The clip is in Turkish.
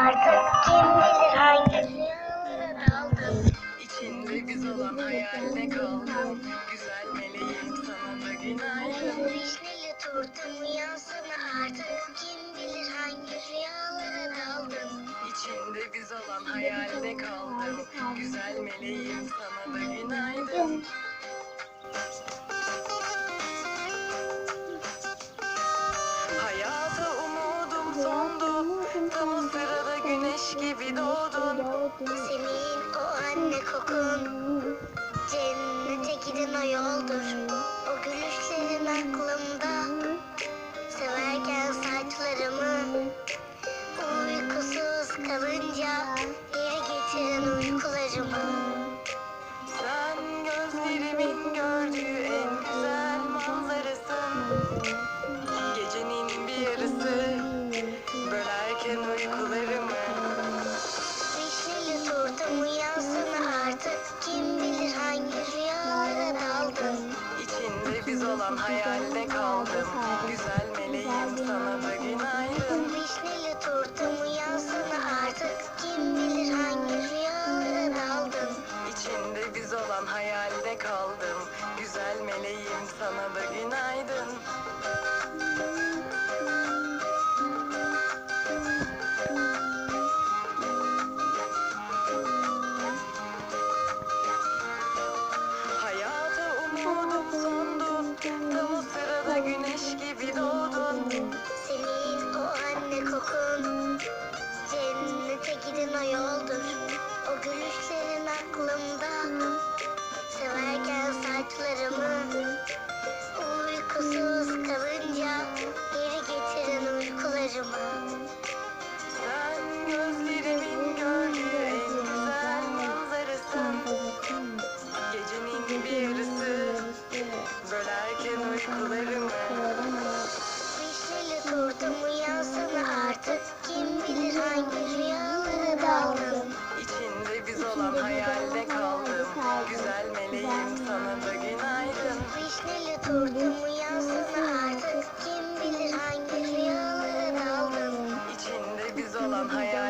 artık kim bilir hangi rüyalara daldım. İçinde biz olan hayalde kaldım Güzel meleğim sana da günaydın Vişneli turtam uyansana artık kim bilir hangi rüyalara daldım. İçinde biz olan hayalde kaldım Güzel meleğim sana da günaydın uykularımı Sen gözlerimin gördüğü en güzel manzarasın Gecenin bir yarısı. Bölerken uykularımı. Vişneli turtam uyansana artık. Kim bilir hangi rüyalara daldın İçinde biz olan hayalde kaldım. Güzel meleğim sana da günaydın. Vişneli Olan hayalde kaldım. Güzel meleğim sana da günaydın. Hayata umudum sondu. Tam o sırada güneş gibi doğdun. Senin o anne kokun Cennete giden o yoldur O gülüşlerin aklımda İçinde biz olan hayalde kaldım. Güzel meleğim sana da günaydın. Vişneli turtam uyansana artık. Kim bilir hangi rüyalara daldın İçinde biz olan hayalde